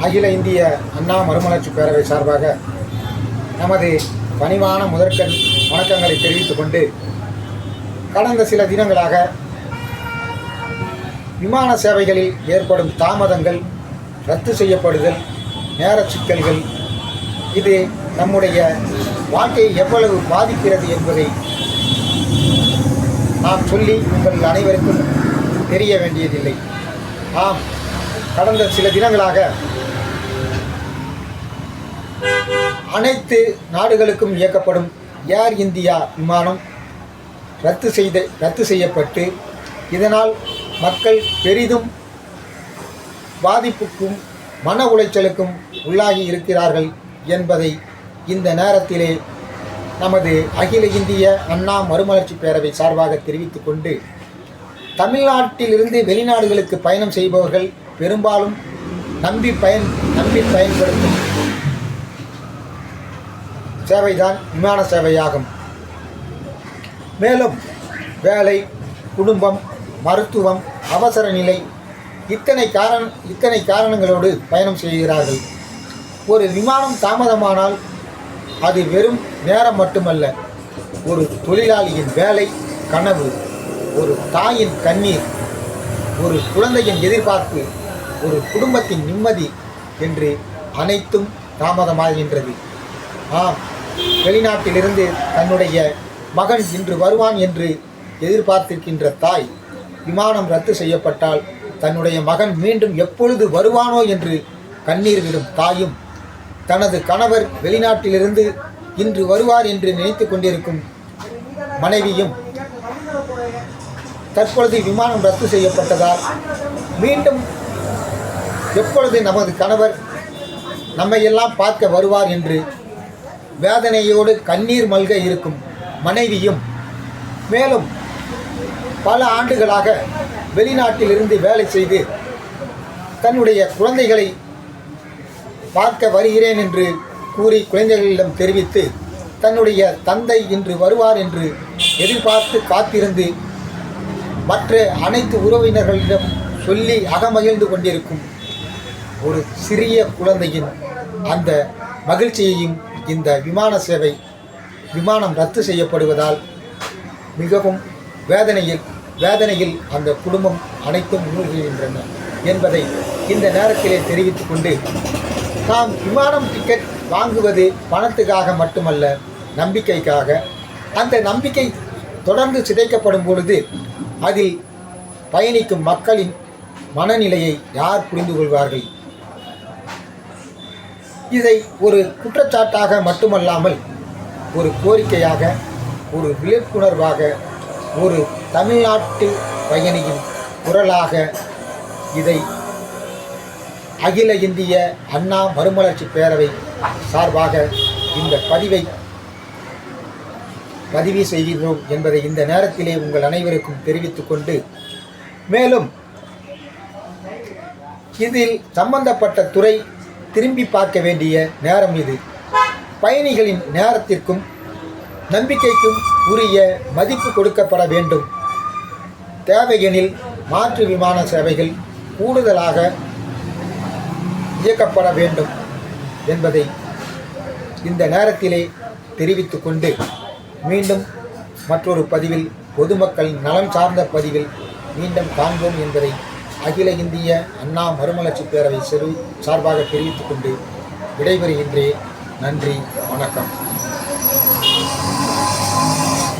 அகில இந்திய அண்ணா மறுமலர்ச்சி பேரவை சார்பாக நமது பணிவான முதற்கண் வணக்கங்களை தெரிவித்துக் கொண்டு கடந்த சில தினங்களாக விமான சேவைகளில் ஏற்படும் தாமதங்கள் ரத்து செய்யப்படுதல் நேர சிக்கல்கள் இது நம்முடைய வாழ்க்கையை எவ்வளவு பாதிக்கிறது என்பதை நாம் சொல்லி உங்கள் அனைவருக்கும் தெரிய வேண்டியதில்லை. ஆம் கடந்த சில தினங்களாக அனைத்து நாடுகளுக்கும் இயக்கப்படும் ஏர் இந்தியா விமானம் ரத்து செய்த ரத்து செய்யப்பட்டு இதனால் மக்கள் பெரிதும் பாதிப்புக்கும் மன உளைச்சலுக்கும் உள்ளாகி இருக்கிறார்கள் என்பதை இந்த நேரத்திலே நமது அகில இந்திய அண்ணா மறுமலர்ச்சி பேரவை சார்பாக தெரிவித்துக் கொண்டு தமிழ்நாட்டிலிருந்து வெளிநாடுகளுக்கு பயணம் செய்பவர்கள் பெரும்பாலும் நம்பி பயன் நம்பி பயன்படுத்தும் சேவைதான் விமான சேவையாகும். மேலும் வேலை குடும்பம் மருத்துவம் அவசர நிலை இத்தனை காரண இத்தனை காரணங்களோடு பயணம் செய்கிறார்கள். ஒரு விமானம் தாமதமானால் அது வெறும் நேரம் மட்டுமல்ல ஒரு தொழிலாளியின் வேலை கனவு ஒரு தாயின் கண்ணீர் ஒரு குழந்தையின் எதிர்பார்ப்பு ஒரு குடும்பத்தின் நிம்மதி என்று அனைத்தும் தாமதமாகின்றது. ஆம் வெளிநாட்டிலிருந்து தன்னுடைய மகன் இன்று வருவான் என்று எதிர்பார்த்திருக்கின்ற தாய் விமானம் ரத்து செய்யப்பட்டால் தன்னுடைய மகன் மீண்டும் எப்பொழுது வருவானோ என்று கண்ணீர் விடும் தாயும் தனது கணவர் வெளிநாட்டிலிருந்து இன்று வருவார் என்று நினைத்து கொண்டிருக்கும் மனைவியும் தற்பொழுது விமானம் ரத்து செய்யப்பட்டதால் மீண்டும் எப்பொழுது நமது கணவர் நம்மையெல்லாம் பார்க்க வருவார் என்று வேதனையோடு கண்ணீர் மல்க இருக்கும் மனைவியும். மேலும் பல ஆண்டுகளாக வெளிநாட்டிலிருந்து வேலை செய்து தன்னுடைய குழந்தைகளை பார்க்க வருகிறேன் என்று கூறி குழந்தைகளிடம் தெரிவித்து தன்னுடைய தந்தை இன்று வருவார் என்று எதிர்பார்த்து காத்திருந்து மற்ற அனைத்து உறவினர்களிடம் சொல்லி அகமகிழ்ந்து கொண்டிருக்கும் ஒரு சிறிய குழந்தையின் அந்த மகிழ்ச்சியையும் இந்த விமான சேவை விமானம் ரத்து செய்யப்படுவதால் மிகவும் வேதனையில் வேதனையில் அந்த குடும்பம் அனைத்தும் மூழ்குகின்றன என்பதை இந்த நேரத்திலே தெரிவித்து கொண்டு நாம் விமானம் டிக்கெட் வாங்குவது பணத்துக்காக மட்டுமல்ல நம்பிக்கைக்காக. அந்த நம்பிக்கை தொடர்ந்து சிதைக்கப்படும் பொழுது அதில் பயணிக்கும் மக்களின் மனநிலையை யார் புரிந்து கொள்வார்கள் இதை ஒரு குற்றச்சாட்டாக மட்டுமல்லாமல் ஒரு கோரிக்கையாக ஒரு விழிப்புணர்வாக ஒரு தமிழ்நாட்டு பயணியின் குரலாக இதை அகில இந்திய அண்ணா மறுமலர்ச்சி பேரவை சார்பாக இந்த பதிவை பதிவு செய்கிறோம் என்பதை இந்த நேரத்திலே உங்கள் அனைவருக்கும் தெரிவித்துக்கொண்டு மேலும் இதில் சம்பந்தப்பட்ட துறை திரும்பி பார்க்க வேண்டிய நேரம் இது. பயணிகளின் நேரத்திற்கும் நம்பிக்கைக்கும் உரிய மதிப்பு கொடுக்கப்பட வேண்டும். தேவையெனில் மாற்று விமான சேவைகள் கூடுதலாக இயக்கப்பட வேண்டும் என்பதை இந்த நேரத்திலே தெரிவித்து கொண்டு மீண்டும் மற்றொரு பதிவில் பொதுமக்கள் நலம் சார்ந்த பதிவில் மீண்டும் காண்போம் என்பதை அகில இந்திய அண்ணா மறுமலர்ச்சி பேரவை சிறு சார்பாக தெரிவித்துக் கொண்டு விடைபெறுகின்றேன். நன்றி வணக்கம்.